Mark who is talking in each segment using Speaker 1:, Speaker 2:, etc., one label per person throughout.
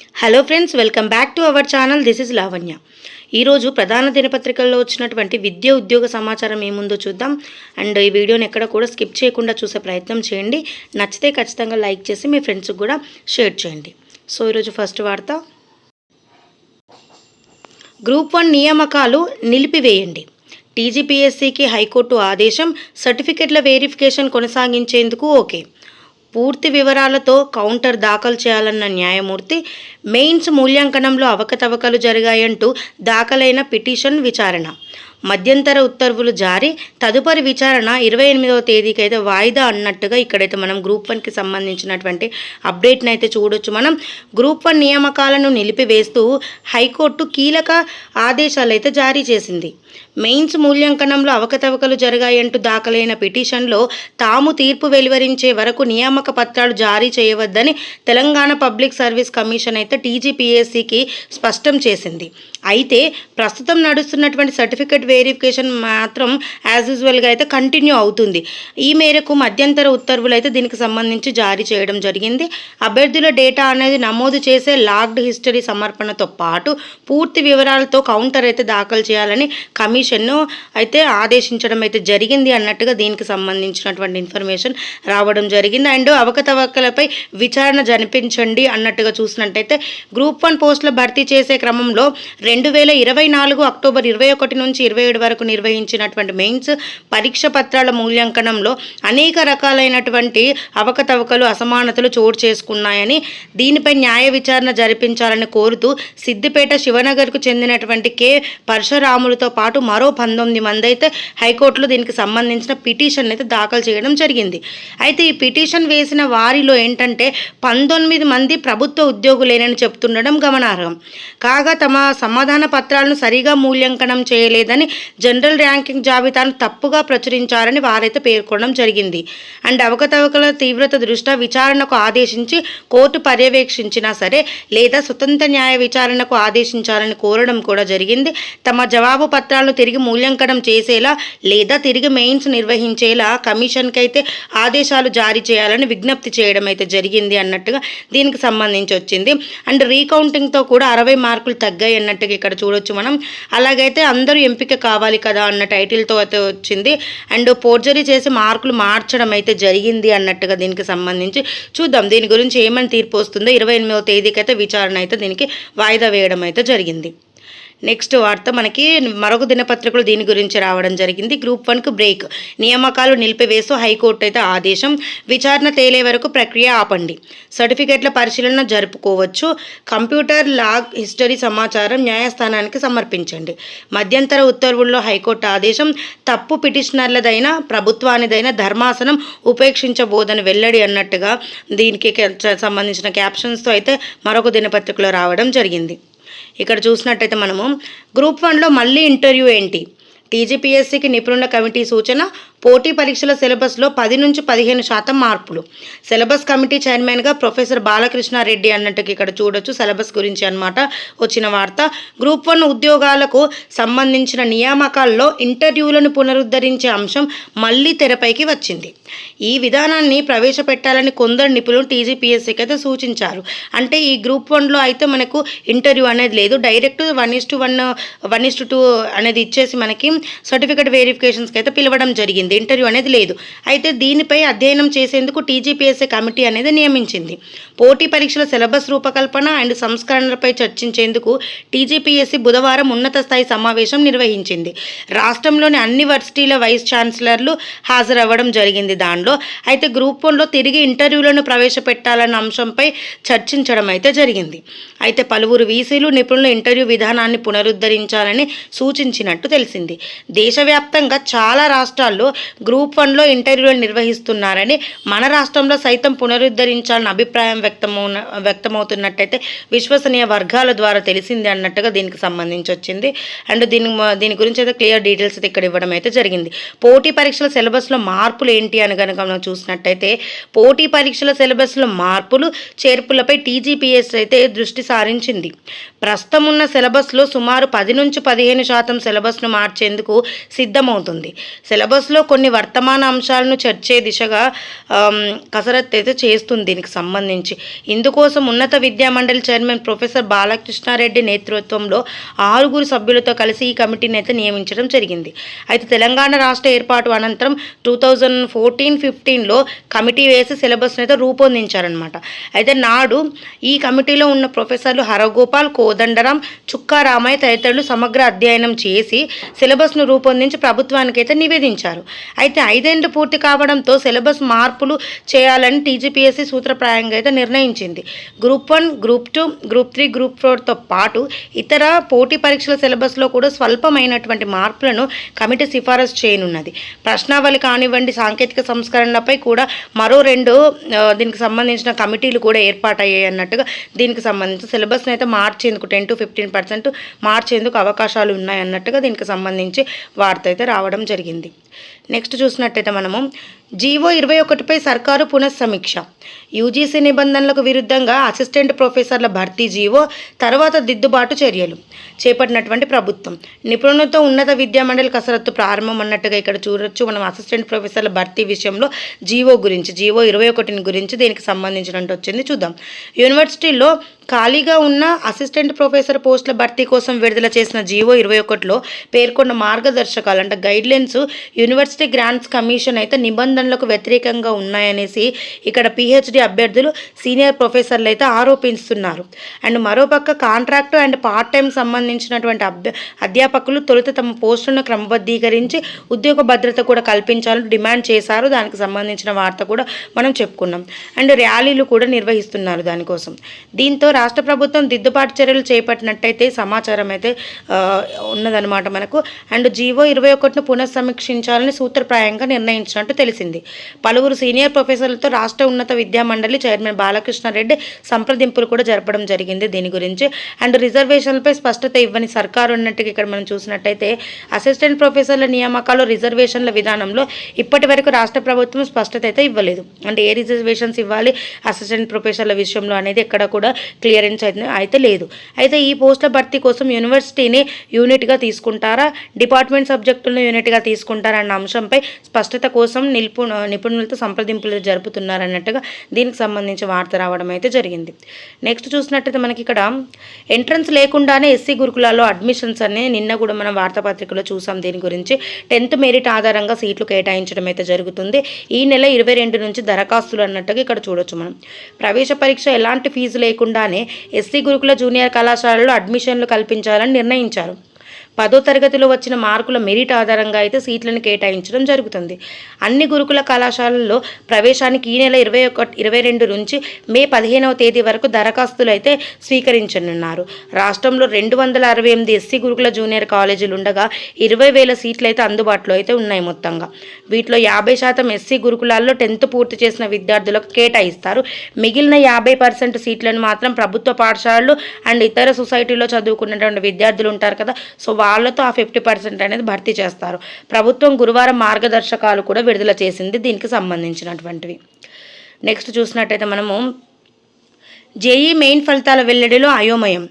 Speaker 1: Hello friends welcome back to our channel this is Lavanya ఈరోజు ప్రధాన దినపత్రికల్లో వచ్చినటువంటి విద్య ఉద్యోగ సమాచారం ఏముందో చూద్దాం. అండ్ ఈ వీడియోని ఎక్కడ కూడా స్కిప్ చేయకుండా చూసే ప్రయత్నం చేయండి. నచ్చితే ఖచ్చితంగా లైక్ చేసి మీ ఫ్రెండ్స్కి కూడా షేర్ చేయండి. సో ఈరోజు ఫస్ట్ వార్త. గ్రూప్ వన్ నియామకాలు నిలిపివేయండి. టీజీపీఎస్సీకి హైకోర్టు ఆదేశం సర్టిఫికెట్ల వెరిఫికేషన్ కొనసాగించేందుకు ఓకే పూర్తి వివరాలతో కౌంటర్ దాఖలు చేయాలన్న న్యాయమూర్తి మెయిన్స్ మూల్యాంకనంలో అవకతవకలు జరిగాయంటూ దాఖలైన పిటిషన్ విచారణ. మధ్యంతర ఉత్తర్వులు జారీ. తదుపరి విచారణ ఇరవై ఎనిమిదవ తేదీకి అయితే వాయిదా అన్నట్టుగా ఇక్కడైతే మనం గ్రూప్ వన్కి సంబంధించినటువంటి అప్డేట్ని అయితే చూడొచ్చు మనం. గ్రూప్ వన్ నియామకాలను నిలిపివేస్తూ హైకోర్టు కీలక ఆదేశాలు అయితే జారీ చేసింది. మెయిన్స్ మూల్యాంకనంలో అవకతవకలు జరిగాయంటూ దాఖలైన పిటిషన్లో తాము తీర్పు వెలువరించే వరకు నియామక పత్రాలు జారీ చేయవద్దని తెలంగాణ పబ్లిక్ సర్వీస్ కమిషన్ అయితే టీజీపీఎస్సీకి స్పష్టం చేసింది. అయితే ప్రస్తుతం నడుస్తున్నటువంటి సర్టిఫికెట్ వెరిఫికేషన్ మాత్రం యాజ్ యూజువల్గా అయితే కంటిన్యూ అవుతుంది. ఈ మేరకు మధ్యంతర ఉత్తర్వులు అయితే దీనికి సంబంధించి జారీ చేయడం జరిగింది. అభ్యర్థుల డేటా అనేది నమోదు చేసే లాగ్డ్ హిస్టరీ సమర్పణతో పాటు పూర్తి వివరాలతో కౌంటర్ అయితే దాఖలు చేయాలని కమిషన్ను అయితే ఆదేశించడం అయితే జరిగింది అన్నట్టుగా దీనికి సంబంధించినటువంటి ఇన్ఫర్మేషన్ రావడం జరిగింది. అండ్ అవకతవకలపై విచారణ జరిపించండి అన్నట్టుగా చూసినట్టయితే గ్రూప్ వన్ పోస్టుల భర్తీ చేసే క్రమంలో రెండు వేల ఇరవై నాలుగు అక్టోబర్ ఇరవై ఒకటి నుంచి ఇరవై ఏడు వరకు నిర్వహించినటువంటి మెయిన్స్ పరీక్ష పత్రాల మూల్యాంకనంలో అనేక రకాలైనటువంటి అవకతవకలు అసమానతలు చోటు చేసుకున్నాయని దీనిపై న్యాయ విచారణ జరిపించాలని కోరుతూ సిద్దిపేట శివనగర్కు చెందినటువంటి కె. పరశురాములతో పాటు మరో పంతొమ్మిది మంది అయితే హైకోర్టులో దీనికి సంబంధించిన పిటిషన్ అయితే దాఖలు చేయడం జరిగింది. అయితే ఈ పిటిషన్ వేసిన వారిలో ఏంటంటే పంతొమ్మిది మంది ప్రభుత్వ ఉద్యోగులేనని చెప్తుండడం గమనార్హం. కాగా తమ సమాధాన పత్రాలను సరిగా మూల్యాంకనం చేయలేదని జనరల్ ర్యాంకింగ్ జాబితాను తప్పుగా ప్రచురించారని వారైతే పేర్కొనడం జరిగింది. అండ్ అవకతవకల తీవ్రత దృష్ట్యా విచారణకు ఆదేశించి కోర్టు పర్యవేక్షించినా సరే లేదా స్వతంత్ర న్యాయ విచారణకు ఆదేశించాలని కోరడం కూడా జరిగింది. తమ జవాబు పత్రాలను తిరిగి మూల్యాంకనం చేసేలా లేదా తిరిగి మెయిన్స్ నిర్వహించేలా కమిషన్కి అయితే ఆదేశాలు జారీ చేయాలని విజ్ఞప్తి చేయడం అయితే జరిగింది అన్నట్టుగా దీనికి సంబంధించి వచ్చింది. అండ్ రీకౌంటింగ్తో కూడా అరవై మార్కులు తగ్గాయి అన్నట్టుగా ఇక్కడ చూడొచ్చు మనం. అలాగైతే అందరూ ఎంపిక కావాలి కదా అన్న టైటిల్తో అయితే వచ్చింది. అండ్ పోర్జరీ చేసి మార్కులు మార్చడం అయితే జరిగింది అన్నట్టుగా దీనికి సంబంధించి చూద్దాం. దీని గురించి ఏమని తీర్పు వస్తుందో ఇరవై ఎనిమిదవ తేదీకి అయితే విచారణ అయితే దీనికి వాయిదా వేయడం అయితే జరిగింది. నెక్స్ట్ వార్త మనకి మరొక దినపత్రికలు దీని గురించి రావడం జరిగింది. గ్రూప్ వన్కు బ్రేక్. నియామకాలు నిలిపివేస్తూ హైకోర్టు అయితే ఆదేశం. విచారణ తేలే వరకు ప్రక్రియ ఆపండి. సర్టిఫికెట్ల పరిశీలన జరుపుకోవచ్చు. కంప్యూటర్ లాగ్ హిస్టరీ సమాచారం న్యాయస్థానానికి సమర్పించండి. మధ్యంతర ఉత్తర్వుల్లో హైకోర్టు ఆదేశం. తప్పు పిటిషనర్లదైన ప్రభుత్వానిదైన ధర్మాసనం ఉపేక్షించబోదని వెల్లడి అన్నట్టుగా దీనికి సంబంధించిన క్యాప్షన్స్తో అయితే మరొక దినపత్రికలో రావడం జరిగింది. ఇక్కడ చూసినట్టయితే మనము గ్రూప్ వన్లో మళ్ళీ ఇంటర్వ్యూ ఏంటి? టీజీపీఎస్సీకి నిపుణుల కమిటీ సూచన పోటీ పరీక్షల సిలబస్లో పది నుంచి పదిహేను శాతం మార్పులు. సిలబస్ కమిటీ చైర్మన్గా ప్రొఫెసర్ బాలకృష్ణారెడ్డి అన్నట్టుగా ఇక్కడ చూడొచ్చు సిలబస్ గురించి అన్నమాట. వచ్చిన వార్త గ్రూప్ వన్ ఉద్యోగాలకు సంబంధించిన నియామకాల్లో ఇంటర్వ్యూలను పునరుద్ధరించే అంశం మళ్ళీ తెరపైకి వచ్చింది. ఈ విధానాన్ని ప్రవేశపెట్టాలని కొందరు నిపుణులు టీజీపీఎస్సీకి అయితే సూచించారు. అంటే ఈ గ్రూప్ వన్లో అయితే మనకు ఇంటర్వ్యూ అనేది లేదు. Direct one is to one one is to two అనేది ఇచ్చేసి మనకి సర్టిఫికేట్ వెరిఫికేషన్స్కి అయితే పిలవడం జరిగింది. ఇంటర్వ్యూ అనేది లేదు. అయితే దీనిపై అధ్యయనం చేసేందుకు టీజీపీఎస్సీ కమిటీ అనేది నియమించింది. పోటీ పరీక్షల సిలబస్ రూపకల్పన అండ్ సంస్కరణలపై చర్చించేందుకు టీజీపీఎస్సీ బుధవారం ఉన్నత స్థాయి సమావేశం నిర్వహించింది. రాష్ట్రంలోని అన్ని వర్సిటీల వైస్ ఛాన్సలర్లు హాజరవ్వడం జరిగింది దానిలో అయితే గ్రూప్ వన్లో తిరిగి ఇంటర్వ్యూలను ప్రవేశపెట్టాలన్న అంశంపై చర్చించడం అయితే జరిగింది. అయితే పలువురు వీసీలు నిపుణులు ఇంటర్వ్యూ విధానాన్ని పునరుద్ధరించాలని సూచించినట్టు తెలిసింది. దేశవ్యాప్తంగా చాలా రాష్ట్రాల్లో గ్రూప్ వన్లో ఇంటర్వ్యూలు నిర్వహిస్తున్నారని మన రాష్ట్రంలో సైతం పునరుద్ధరించాలని అభిప్రాయం వ్యక్తమవు వ్యక్తమవుతున్నట్టయితే విశ్వసనీయ వర్గాల ద్వారా తెలిసింది అన్నట్టుగా దీనికి సంబంధించి వచ్చింది అండ్ దీని దీని గురించి అయితే క్లియర్ డీటెయిల్స్ అయితే ఇక్కడ ఇవ్వడం అయితే జరిగింది. పోటీ పరీక్షల సిలబస్లో మార్పులు ఏంటి అని కనుక మనం చూసినట్టయితే పోటీ పరీక్షల సిలబస్లో మార్పులు చేర్పులపై టీజీపీఎస్ అయితే దృష్టి సారించింది. ప్రస్తుతం ఉన్న సిలబస్లో సుమారు పది నుంచి పదిహేను శాతం సిలబస్ను మార్చేందుకు సిద్ధమవుతుంది. సిలబస్లో కొన్ని వర్తమాన అంశాలను చర్చే దిశగా కసరత్తు అయితే చేస్తుంది దీనికి సంబంధించి. ఇందుకోసం ఉన్నత విద్యా మండలి చైర్మన్ ప్రొఫెసర్ బాలకృష్ణారెడ్డి నేతృత్వంలో ఆరుగురు సభ్యులతో కలిసి ఈ కమిటీని అయితే నియమించడం జరిగింది. అయితే తెలంగాణ రాష్ట్ర ఏర్పాటు అనంతరం టూ థౌజండ్ ఫోర్టీన్ ఫిఫ్టీన్లో కమిటీ వేసి సిలబస్ని అయితే రూపొందించారనమాట అయితే నాడు ఈ కమిటీలో ఉన్న ప్రొఫెసర్లు హరగోపాల్ కోదండరాం చుక్కా రామయ్య తదితరులు సమగ్ర అధ్యయనం చేసి సిలబస్ను రూపొందించి ప్రభుత్వానికి అయితే నివేదించారు. అయితే ఐదేండ్లు పూర్తి కావడంతో సిలబస్ మార్పులు చేయాలని టీజీపీఎస్సీ సూత్రప్రాయంగా అయితే నిర్ణయించింది. Group one group two group three group ఫోర్తో పాటు ఇతర పోటీ పరీక్షల సిలబస్లో కూడా స్వల్పమైనటువంటి మార్పులను కమిటీ సిఫారసు చేయనున్నది. ప్రశ్నావళి కానివ్వండి సాంకేతిక సంస్కరణలపై కూడా మరో రెండు దీనికి సంబంధించిన కమిటీలు కూడా ఏర్పాటయ్యాయి అన్నట్టుగా దీనికి సంబంధించి సిలబస్ని అయితే మార్చేందుకు టెన్ టు ఫిఫ్టీన్ పర్సెంట్ మార్చేందుకు అవకాశాలు ఉన్నాయి అన్నట్టుగా దీనికి సంబంధించి వార్త అయితే రావడం జరిగింది. నెక్స్ట్ చూసినట్టయితే మనము జీవో ఇరవై ఒకటిపై సర్కారు పునఃసమీక్ష. యూజీసీ నిబంధనలకు విరుద్ధంగా అసిస్టెంట్ ప్రొఫెసర్ల భర్తీ జీవో తర్వాత దిద్దుబాటు చర్యలు చేపట్టినటువంటి ప్రభుత్వం. నిపుణులతో ఉన్నత విద్యామండలి కసరత్తు ప్రారంభం అన్నట్టుగా ఇక్కడ చూడొచ్చు. మనం అసిస్టెంట్ ప్రొఫెసర్ల భర్తీ విషయంలో జీవో గురించి జీవో ఇరవై ఒకటిని గురించి దీనికి సంబంధించినట్టు వచ్చింది చూద్దాం. యూనివర్సిటీలో ఖాళీగా ఉన్న అసిస్టెంట్ ప్రొఫెసర్ పోస్టుల భర్తీ కోసం విడుదల చేసిన జీవో ఇరవై ఒకటిలో పేర్కొన్న మార్గదర్శకాలు అంటే గైడ్లైన్స్ యూనివర్సిటీ గ్రాంట్స్ కమిషన్ అయితే నిబంధనలకు వ్యతిరేకంగా ఉన్నాయనేసి ఇక్కడ పిహెచ్డి అభ్యర్థులు సీనియర్ ప్రొఫెసర్లు అయితే ఆరోపిస్తున్నారు. అండ్ మరోపక్క కాంట్రాక్టు అండ్ పార్ట్ టైం సంబంధించినటువంటి అభ్య అధ్యాపకులు తొలుత తమ పోస్టులను క్రమబద్ధీకరించి ఉద్యోగ భద్రత కూడా కల్పించాలని డిమాండ్ చేశారు. దానికి సంబంధించిన వార్త కూడా మనం చెప్పుకున్నాం. అండ్ ర్యాలీలు కూడా నిర్వహిస్తున్నారు దానికోసం. దీంతో రాష్ట్ర ప్రభుత్వం దిద్దుబాటు చర్యలు చేపట్టినట్టయితే సమాచారం అయితే ఉన్నదనమాట ఉన్నదన్నమాట మనకు. అండ్ జీవో ఇరవై ఒకటిను పునఃసమీక్షించాలని సూత్రప్రాయంగా నిర్ణయించినట్టు తెలిసింది. పలువురు సీనియర్ ప్రొఫెసర్లతో రాష్ట్ర ఉన్నత విద్యా మండలి చైర్మన్ బాలకృష్ణారెడ్డి సంప్రదింపులు కూడా జరపడం జరిగింది దీని గురించి. అండ్ రిజర్వేషన్లపై స్పష్టత ఇవ్వని సర్కారు ఉన్నట్టుగా ఇక్కడ మనం చూసినట్టయితే అసిస్టెంట్ ప్రొఫెసర్ల నియామకాలు రిజర్వేషన్ల విధానంలో ఇప్పటి వరకు రాష్ట్ర ప్రభుత్వం స్పష్టత అయితే ఇవ్వలేదు. అంటే ఏ రిజర్వేషన్స్ ఇవ్వాలి అసిస్టెంట్ ప్రొఫెసర్ల విషయంలో అనేది ఎక్కడ కూడా క్లియరెన్స్ అయితే అయితే లేదు. అయితే ఈ పోస్టుల భర్తీ కోసం యూనివర్సిటీని యూనిట్గా తీసుకుంటారా? డిపార్ట్మెంట్ సబ్జెక్టులను యూనిట్గా తీసుకుంటారా అన్న అంశంపై స్పష్టత కోసం నిలుపు నిపుణులతో సంప్రదింపులు జరుపుతున్నారన్నట్టుగా దీనికి సంబంధించి వార్త రావడం అయితే జరిగింది. నెక్స్ట్ చూసినట్టయితే మనకి ఇక్కడ ఎంట్రన్స్ లేకుండానే ఎస్సీ గురుకులాల్లో అడ్మిషన్స్ అని నిన్న కూడా మనం వార్తాపత్రికలో చూసాం. దీని గురించి టెన్త్ మెరిట్ ఆధారంగా సీట్లు కేటాయించడం అయితే జరుగుతుంది. ఈ నెల ఇరవై రెండు నుంచి దరఖాస్తులు అన్నట్టుగా ఇక్కడ చూడొచ్చు మనం. ప్రవేశ పరీక్ష ఎలాంటి ఫీజు లేకుండానే ఎస్సీ గురుకుల జూనియర్ కళాశాలలో అడ్మిషన్లు కల్పించాలని నిర్ణయించారు. పదో తరగతిలో వచ్చిన మార్కుల మెరిట్ ఆధారంగా అయితే సీట్లను కేటాయించడం జరుగుతుంది. అన్ని గురుకుల కళాశాలల్లో ప్రవేశానికి ఈ నెల ఇరవై ఒకటి ఇరవై రెండు నుంచి మే పదిహేనవ తేదీ వరకు దరఖాస్తులు అయితే స్వీకరించనున్నారు. రాష్ట్రంలో రెండు వందల అరవై ఎనిమిది ఎస్సీ గురుకుల జూనియర్ కాలేజీలు ఉండగా ఇరవై వేల సీట్లు అయితే అందుబాటులో అయితే ఉన్నాయి మొత్తంగా. వీటిలో యాభై శాతం ఎస్సీ గురుకులాల్లో టెన్త్ పూర్తి చేసిన విద్యార్థులకు కేటాయిస్తారు. మిగిలిన యాభై పర్సెంట్ సీట్లను మాత్రం ప్రభుత్వ పాఠశాలలు అండ్ ఇతర సొసైటీలో చదువుకున్నటువంటి విద్యార్థులు ఉంటారు కదా. సో వాళ్ళతో ఆ ఫిఫ్టీ పర్సెంట్ అనేది భర్తీ చేస్తారు. ప్రభుత్వం గురువారం మార్గదర్శకాలు కూడా విడుదల చేసింది దీనికి సంబంధించినటువంటివి. నెక్స్ట్ చూసినట్టయితే మనము జేఈ మెయిన్ ఫలితాల వెల్లడిలో అయోమయం.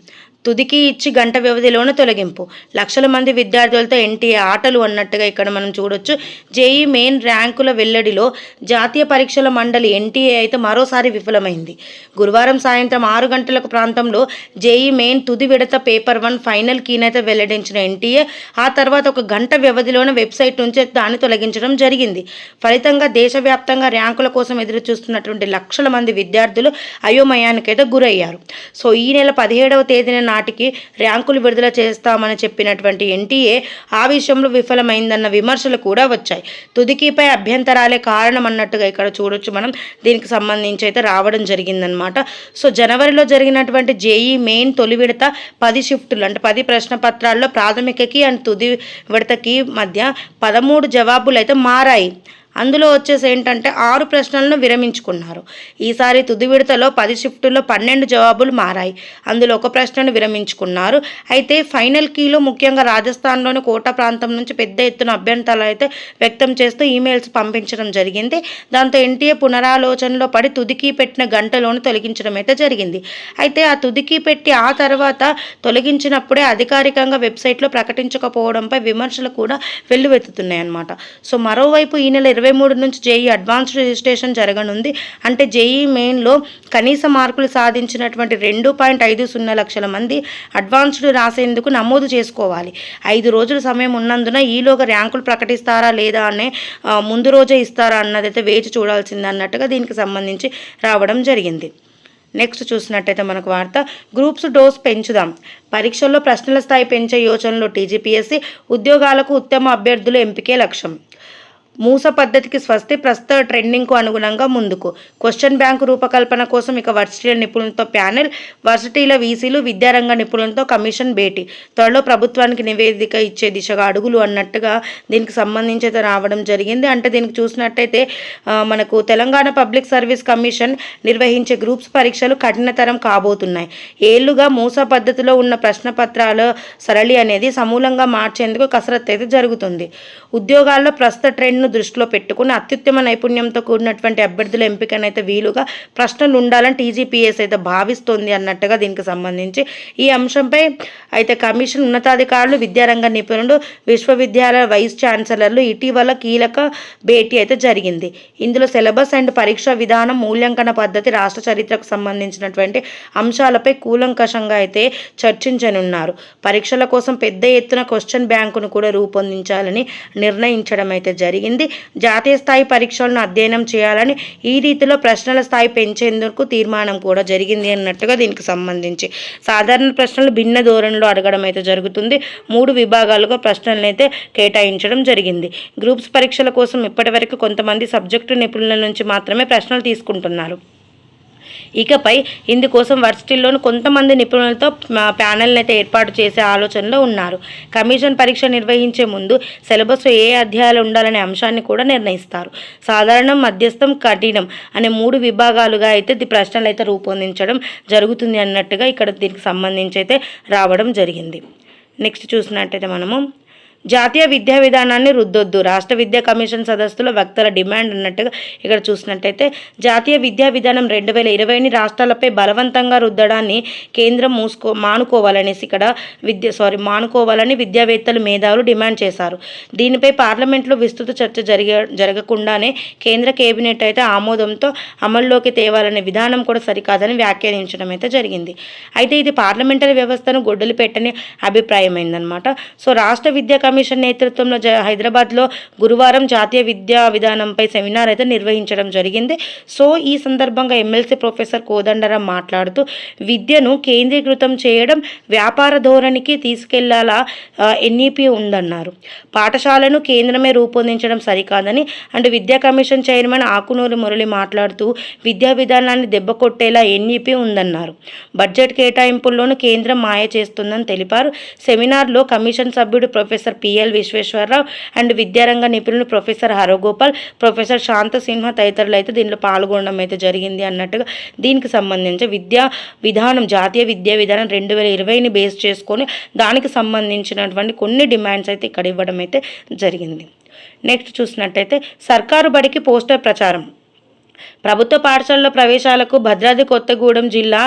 Speaker 1: తుదికి ఇచ్చి గంట వ్యవధిలోనే తొలగింపు. లక్షల మంది విద్యార్థులతో ఎన్టీఏ ఆటలు అన్నట్టుగా ఇక్కడ మనం చూడొచ్చు. జేఈ మెయిన్ ర్యాంకుల వెల్లడిలో జాతీయ పరీక్షల మండలి ఎన్టీఏ అయితే మరోసారి విఫలమైంది. గురువారం సాయంత్రం ఆరు గంటలకు ప్రాంతంలో జేఈ మెయిన్ తుది విడత పేపర్ వన్ ఫైనల్ కీనైతే వెల్లడించిన ఎన్టీఏ ఆ తర్వాత ఒక గంట వ్యవధిలోనే వెబ్సైట్ నుంచి దాన్ని తొలగించడం జరిగింది. ఫలితంగా దేశవ్యాప్తంగా ర్యాంకుల కోసం ఎదురు చూస్తున్నటువంటి లక్షల మంది విద్యార్థులు అయోమయానికైతే గురయ్యారు. సో ఈ నెల పదిహేడవ తేదీన నాటికి ర్యాంకులు విడుదల చేస్తామని చెప్పినటువంటి ఎన్టీఏ ఆ విషయంలో విఫలమైందన్న విమర్శలు కూడా వచ్చాయి. తుదికిపై అభ్యంతరాలే కారణం అన్నట్టుగా ఇక్కడ చూడొచ్చు మనం. దీనికి సంబంధించి అయితే రావడం జరిగిందనమాట సో జనవరిలో జరిగినటువంటి జేఈ మెయిన్ తొలి విడత పది షిఫ్టులు అంటే పది ప్రశ్న పత్రాల్లో ప్రాథమికకి అండ్ తుది విడతకి మధ్య పదమూడు జవాబులు అయితే మారాయి. అందులో వచ్చేసి ఏంటంటే ఆరు ప్రశ్నలను విరమించుకున్నారు. ఈసారి తుది విడతలో పది షిఫ్టుల్లో పన్నెండు జవాబులు మారాయి. అందులో ఒక ప్రశ్నను విరమించుకున్నారు. అయితే ఫైనల్ కీలో ముఖ్యంగా రాజస్థాన్లోని కోట ప్రాంతం నుంచి పెద్ద ఎత్తున అభ్యంతరాలు అయితే వ్యక్తం చేస్తూ ఈమెయిల్స్ పంపించడం జరిగింది. దాంతో ఎన్టీఏ పునరాలోచనలో పడి తుదికి పెట్టిన గంటలోనే తొలగించడం అయితే జరిగింది. అయితే ఆ తుదికి పెట్టి ఆ తర్వాత తొలగించినప్పుడే అధికారికంగా వెబ్సైట్లో ప్రకటించకపోవడంపై విమర్శలు కూడా వెల్లువెత్తుతున్నాయి అన్నమాట సో మరోవైపు ఈ నెల ఇరవై ఇరవై మూడు నుంచి జేఈ అడ్వాన్స్డ్ రిజిస్ట్రేషన్ జరగనుంది. అంటే జేఈ మెయిన్లో కనీస మార్కులు సాధించినటువంటి రెండు పాయింట్ ఐదు సున్నా లక్షల మంది అడ్వాన్స్డ్ రాసేందుకు నమోదు చేసుకోవాలి. ఐదు రోజుల సమయం ఉన్నందున ఈలోగా ర్యాంకులు ప్రకటిస్తారా లేదా అనే ముందు రోజే ఇస్తారా అన్నదైతే వేచి చూడాల్సింది అన్నట్టుగా దీనికి సంబంధించి రావడం జరిగింది. నెక్స్ట్ చూసినట్టయితే మనకు వార్త. గ్రూప్స్ డోస్ పెంచుదాం. పరీక్షల్లో ప్రశ్నల స్థాయి పెంచే యోచనలో టీజీపీఎస్సీ ఉద్యోగాలకు ఉత్తమ అభ్యర్థుల ఎంపికే లక్ష్యం. మూస పద్ధతికి స్వస్తి ప్రస్తుత ట్రెండింగ్కు అనుగుణంగా ముందుకు. క్వశ్చన్ బ్యాంకు రూపకల్పన కోసం ఇక వర్సిటీల నిపుణులతో ప్యానెల్ వర్సిటీల వీసీలు విద్యారంగ నిపుణులతో కమిషన్ భేటీ. త్వరలో ప్రభుత్వానికి నివేదిక ఇచ్చే దిశగా అడుగులు అన్నట్టుగా దీనికి సంబంధించి అయితే రావడం జరిగింది. అంటే దీనికి చూసినట్టయితే మనకు తెలంగాణ పబ్లిక్ సర్వీస్ కమిషన్ నిర్వహించే గ్రూప్స్ పరీక్షలు కఠినతరం కాబోతున్నాయి. ఏళ్ళుగా మూస పద్ధతిలో ఉన్న ప్రశ్న పత్రాల సరళి అనేది సమూలంగా మార్చేందుకు కసరత్తు అయితే జరుగుతుంది. ఉద్యోగాల్లో ప్రస్తుత ట్రెండ్ను దృష్టిలో పెట్టుకుని అత్యుత్తమ నైపుణ్యంతో కూడినటువంటి అభ్యర్థుల ఎంపికనైతే వీలుగా ప్రశ్నలు ఉండాలని టీజీపీఎస్ అయితే భావిస్తోంది అన్నట్టుగా దీనికి సంబంధించి. ఈ అంశంపై అయితే కమిషన్ ఉన్నతాధికారులు విద్యారంగ నిపుణులు విశ్వవిద్యాలయ వైస్ ఛాన్సలర్లు ఇటీవల కీలక భేటీ అయితే జరిగింది. ఇందులో సిలబస్ అండ్ పరీక్షా విధానం మూల్యాంకన పద్ధతి రాష్ట్ర చరిత్రకు సంబంధించినటువంటి అంశాలపై కూలంకషంగా అయితే చర్చించనున్నారు. పరీక్షల కోసం పెద్ద ఎత్తున క్వశ్చన్ బ్యాంకును కూడా రూపొందించాలని నిర్ణయించడం అయితే జరిగింది. జాతీయ స్థాయి పరీక్షలను అధ్యయనం చేయాలని ఈ రీతిలో ప్రశ్నల స్థాయి పెంచేందుకు తీర్మానం కూడా జరిగింది అన్నట్టుగా దీనికి సంబంధించి. సాధారణ ప్రశ్నలు భిన్న ధోరణిలో అడగడం అయితే జరుగుతుంది. మూడు విభాగాలుగా ప్రశ్నలను అయితే కేటాయించడం జరిగింది. గ్రూప్స్ పరీక్షల కోసం ఇప్పటివరకు కొంతమంది సబ్జెక్టు నిపుణుల నుంచి మాత్రమే ప్రశ్నలు తీసుకుంటున్నారు. ఇకపై ఇందుకోసం వర్సిటీల్లోని కొంతమంది నిపుణులతో ప్యానెల్ని అయితే ఏర్పాటు చేసే ఆలోచనలో ఉన్నారు. కమిషన్ పరీక్ష నిర్వహించే ముందు సిలబస్లో ఏ అధ్యాయాలు ఉండాలనే అంశాన్ని కూడా నిర్ణయిస్తారు. సాధారణం మధ్యస్థం కఠినం అనే మూడు విభాగాలుగా అయితే ది ప్రశ్నలు అయితే రూపొందించడం జరుగుతుంది అన్నట్టుగా ఇక్కడ దీనికి సంబంధించి అయితే రావడం జరిగింది. నెక్స్ట్ చూసినట్టయితే మనము జాతీయ విద్యా విధానాన్ని రుద్దొద్దు. రాష్ట్ర విద్యా కమిషన్ సదస్సులో వక్తల డిమాండ్ అన్నట్టుగా ఇక్కడ చూసినట్టయితే జాతీయ విద్యా విధానం రెండు వేల ఇరవైని రాష్ట్రాలపై బలవంతంగా రుద్దడాన్ని కేంద్రం మూసుకో మానుకోవాలనేసి ఇక్కడ విద్య సారీ మానుకోవాలని విద్యావేత్తలు మేధావులు డిమాండ్ చేశారు. దీనిపై పార్లమెంట్లో విస్తృత చర్చ జరిగ జరగకుండానే కేంద్ర కేబినెట్ అయితే ఆమోదంతో అమల్లోకి తేవాలనే విధానం కూడా సరికాదని వ్యాఖ్యానించడం అయితే జరిగింది. అయితే ఇది పార్లమెంటరీ వ్యవస్థను గొడ్డలు పెట్టని అభిప్రాయమైందనమాట సో రాష్ట్ర విద్యా కమిషన్ నేతృత్వంలో హైదరాబాద్లో గురువారం జాతీయ విద్యా విధానంపై సెమినార్ అయితే నిర్వహించడం జరిగింది. సో ఈ సందర్భంగా ఎమ్మెల్సీ ప్రొఫెసర్ కోదండరాం మాట్లాడుతూ విద్యను కేంద్రీకృతం చేయడం వ్యాపార ధోరణికి తీసుకెళ్ళాలా ఎన్ఈపీ ఉందన్నారు. పాఠశాలను కేంద్రమే రూపొందించడం సరికాదని అండ్ విద్యా కమిషన్ చైర్మన్ ఆకునూరి మురళి మాట్లాడుతూ విద్యా విధానాన్ని దెబ్బ కొట్టేలా ఉందన్నారు. బడ్జెట్ కేటాయింపుల్లోనూ కేంద్రం మాయ చేస్తుందని తెలిపారు. సెమినార్లో కమిషన్ సభ్యుడు professor P L Visweswara Rao and విద్యారంగ నిపుణులు ప్రొఫెసర్ హరగోపాల్ ప్రొఫెసర్ శాంత సిన్హా తదితరులు అయితే దీనిలో పాల్గొనడం అయితే జరిగింది అన్నట్టుగా దీనికి సంబంధించి విద్యా విధానం జాతీయ విద్యా విధానం రెండు వేల ఇరవైని బేస్ చేసుకొని దానికి సంబంధించినటువంటి కొన్ని డిమాండ్స్ అయితే ఇక్కడ ఇవ్వడం అయితే జరిగింది. నెక్స్ట్ చూసినట్టయితే సర్కారు బడికి పోస్టర్ ప్రచారం. ప్రభుత్వ పాఠశాలల ప్రవేశాలకు భద్రాద్రి కొత్తగూడెం జిల్లా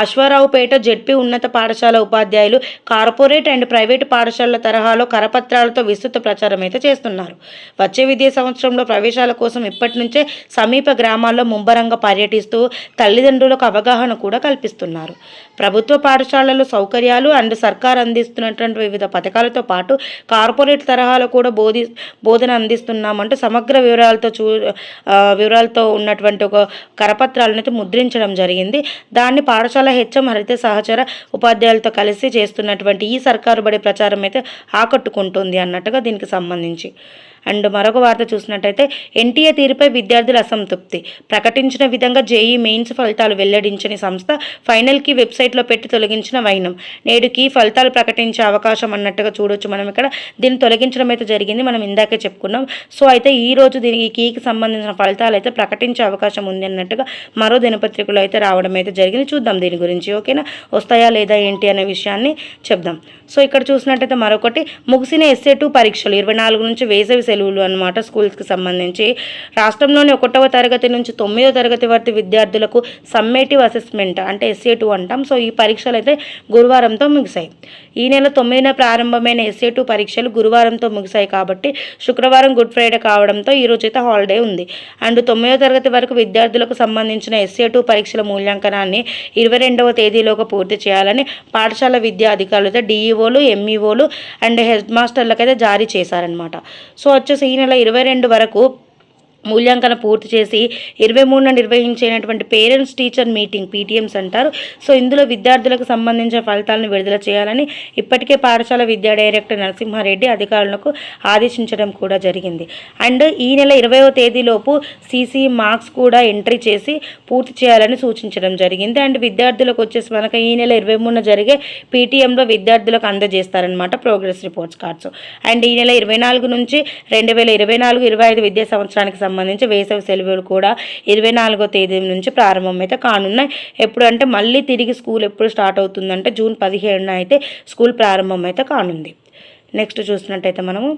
Speaker 1: అశ్వారావుపేట జెడ్పీ ఉన్నత పాఠశాల ఉపాధ్యాయులు కార్పొరేట్ అండ్ ప్రైవేటు పాఠశాలల తరహాలో కరపత్రాలతో విస్తృత ప్రచారం అయితే చేస్తున్నారు. వచ్చే విద్యా సంవత్సరంలో ప్రవేశాల కోసం ఇప్పటి నుంచే సమీప గ్రామాల్లో ముమ్మరంగా పర్యటిస్తూ తల్లిదండ్రులకు అవగాహన కూడా కల్పిస్తున్నారు. ప్రభుత్వ పాఠశాలలు సౌకర్యాలు అండ్ సర్కార్ అందిస్తున్నటువంటి వివిధ పథకాలతో పాటు కార్పొరేట్ తరహాలో కూడా బోధి బోధన అందిస్తున్నామంటూ సమగ్ర వివరాలతో చూ వివరాలతో ఉన్నటువంటి ఒక కరపత్రాలను అయితే ముద్రించడం జరిగింది. దాన్ని పాఠశాల హెచ్ఎం హరిత సహచర ఉపాధ్యాయులతో కలిసి చేస్తున్నటువంటి ఈ సర్కారు బడి ప్రచారం అయితే ఆకట్టుకుంటుంది అన్నట్టుగా దీనికి సంబంధించి. అండ్ మరొక వార్త చూసినట్టయితే ఎన్టీఏ తీరుపై విద్యార్థుల అసంతృప్తి. ప్రకటించిన విధంగా జేఈ మెయిన్స్ ఫలితాలు వెల్లడించని సంస్థ ఫైనల్కి వెబ్సైట్లో పెట్టి తొలగించిన వైనం. నేడుకి ఫలితాలు ప్రకటించే అవకాశం అన్నట్టుగా చూడొచ్చు మనం ఇక్కడ. దీన్ని తొలగించడం అయితే జరిగింది. మనం ఇందాకే చెప్పుకున్నాం. సో అయితే ఈ రోజు దీనికి కీకి సంబంధించిన ఫలితాలు అయితే ప్రకటించే అవకాశం ఉంది అన్నట్టుగా మరో దినపత్రికలు అయితే రావడం అయితే జరిగింది. చూద్దాం దీని గురించి ఓకేనా? వస్తాయా లేదా ఏంటి అనే విషయాన్ని చెప్దాం. సో ఇక్కడ చూసినట్టయితే మరొకటి ముగిసిన ఎస్ఏ టూ పరీక్షలు. ఇరవై నాలుగు నుంచి వేసవి సెలవులు అనమాట స్కూల్స్కి సంబంధించి. రాష్ట్రంలోని ఒకటవ తరగతి నుంచి తొమ్మిదవ తరగతి వరకు విద్యార్థులకు సమ్మేటివ్ అసెస్మెంట్ అంటే ఎస్ఏ టూ అంటాం. సో ఈ పరీక్షలు అయితే గురువారంతో ముగిశాయి. ఈ నెల తొమ్మిదిన ప్రారంభమైన ఎస్ఏ టూ పరీక్షలు గురువారంతో ముగిశాయి కాబట్టి శుక్రవారం గుడ్ ఫ్రైడే కావడంతో ఈ అయితే హాలిడే ఉంది. అండ్ తొమ్మిదవ తరగతి వరకు విద్యార్థులకు సంబంధించిన ఎస్ఏ టూ పరీక్షల మూల్యాంకనాన్ని ఇరవై రెండవ తేదీలోగా పూర్తి చేయాలని పాఠశాల విద్యా అధికారులతో డిఈఓలు ఎంఈఓలు అండ్ హెడ్ మాస్టర్లకైతే జారీ చేశారనమాట సో వచ్చేసి ఈ నెల ఇరవై రెండు వరకు మూల్యాంకన పూర్తి చేసి ఇరవై మూడున నిర్వహించేటువంటి పేరెంట్స్ టీచర్ మీటింగ్ పీటీఎంస్ అంటారు సో ఇందులో విద్యార్థులకు సంబంధించిన ఫలితాలను విడుదల చేయాలని ఇప్పటికే పాఠశాల విద్యా డైరెక్టర్ నరసింహారెడ్డి అధికారులకు ఆదేశించడం కూడా జరిగింది. అండ్ ఈ నెల ఇరవైవ తేదీలోపు సీసీ మార్క్స్ కూడా ఎంట్రీ చేసి పూర్తి చేయాలని సూచించడం జరిగింది. అండ్ విద్యార్థులకు వచ్చేసి మనకు ఈ నెల ఇరవై మూడున జరిగే పీటీఎంలో విద్యార్థులకు అందజేస్తారనమాట ప్రోగ్రెస్ రిపోర్ట్స్ కార్డ్స్. అండ్ ఈ నెల ఇరవై నాలుగు నుంచి రెండు వేల ఇరవై నాలుగు ఇరవై ఐదు విద్యా సంవత్సరానికి సంబంధించి వేసవి సెలవులు కూడా ఇరవై నాలుగో తేదీ నుంచి ప్రారంభమైతే కానున్నాయి. ఎప్పుడంటే మళ్ళీ తిరిగి స్కూల్ ఎప్పుడు స్టార్ట్ అవుతుందంటే జూన్ పదిహేడున అయితే స్కూల్ ప్రారంభం అయితే కానుంది. నెక్స్ట్ చూసినట్టయితే మనము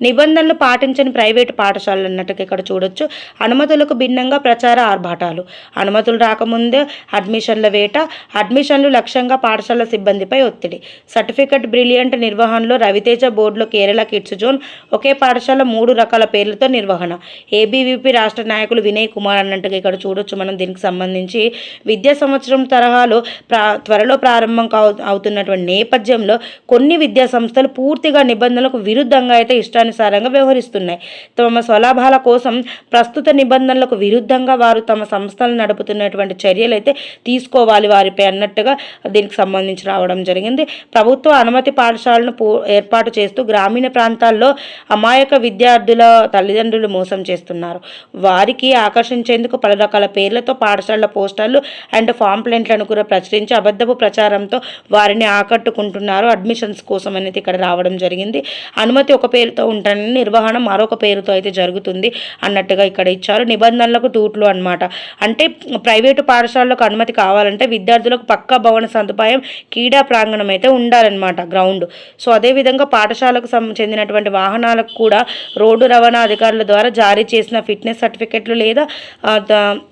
Speaker 1: నిబంధనలు పాటించని ప్రైవేటు పాఠశాలలు అన్నట్టుగా ఇక్కడ చూడొచ్చు. అనుమతులకు భిన్నంగా ప్రచార ఆర్భాటాలు. అనుమతులు రాకముందే అడ్మిషన్ల వేట అడ్మిషన్లు లక్ష్యంగా పాఠశాల సిబ్బందిపై ఒత్తిడి. సర్టిఫికెట్ బ్రిలియంట్ నిర్వహణలో రవితేజ బోర్డులో కేరళ కిడ్స్ జోన్ ఒకే పాఠశాల మూడు రకాల పేర్లతో నిర్వహణ. ఏబీవీపీ రాష్ట్ర నాయకులు వినయ్ కుమార్ అన్నట్టుగా ఇక్కడ చూడొచ్చు. మనం దీనికి సంబంధించి విద్యా సంవత్సరం తరహాలో ప్రా త్వరలో ప్రారంభం కావు అవుతున్నటువంటి నేపథ్యంలో కొన్ని విద్యా సంస్థలు పూర్తిగా నిబంధనలకు విరుద్ధంగా అయితే ఇష్టానుసారంగా వ్యవహరిస్తున్నాయి. తమ స్వలాభాల కోసం ప్రస్తుత నిబంధనలకు విరుద్ధంగా వారు తమ సంస్థలు నడుపుతున్నటువంటి చర్యలు అయితే తీసుకోవాలి వారిపై అన్నట్టుగా దీనికి సంబంధించి రావడం జరిగింది. ప్రభుత్వ అనుమతి పాఠశాలను పూ ఏర్పాటు చేస్తూ గ్రామీణ ప్రాంతాల్లో అమాయక విద్యార్థుల తల్లిదండ్రులు మోసం చేస్తున్నారు. వారికి ఆకర్షించేందుకు పలు రకాల పేర్లతో పాఠశాలల పోస్టర్లు అండ్ ఫాంప్లెంట్లను కూడా ప్రచురించి అబద్ధపు ప్రచారంతో వారిని ఆకట్టుకుంటున్నారు. అడ్మిషన్స్ కోసం అనేది ఇక్కడ రావడం జరిగింది. అనుమతి ఒక పేరుతో ఉంటాను నిర్వహణ మరొక పేరుతో అయితే జరుగుతుంది అన్నట్టుగా ఇక్కడ ఇచ్చారు. నిబంధనలకు టూట్లు అన్నమాట. అంటే ప్రైవేటు పాఠశాలలకు అనుమతి కావాలంటే విద్యార్థులకు పక్కా భవన సదుపాయం క్రీడా ప్రాంగణం అయితే ఉండాలన్నమాట గ్రౌండ్. సో అదేవిధంగా పాఠశాలకు చెందినటువంటి వాహనాలకు కూడా రోడ్డు రవాణా అధికారుల ద్వారా జారీ చేసిన ఫిట్నెస్ సర్టిఫికెట్లు లేదా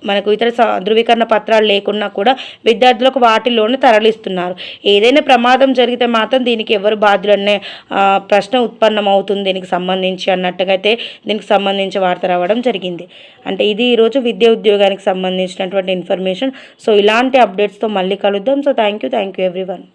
Speaker 1: మనకు ఇతర ధృవీకరణ పత్రాలు లేకున్నా కూడా విద్యార్థులకు వాటిలోనే తరలిస్తున్నారు. ఏదైనా ప్రమాదం జరిగితే మాత్రం దీనికి ఎవరు బాధ్యులనే ప్రశ్న ఉత్పన్నమవుతుంది. దీనికి సంబంధించి అన్నట్టుగా అయితే దీనికి సంబంధించి వార్త రావడం జరిగింది. అంటే ఇది ఈరోజు విద్యా ఉద్యోగానికి సంబంధించినటువంటి ఇన్ఫర్మేషన్. సో ఇలాంటి అప్డేట్స్తో మళ్ళీ కలుద్దాం. So thank you thank you everyone.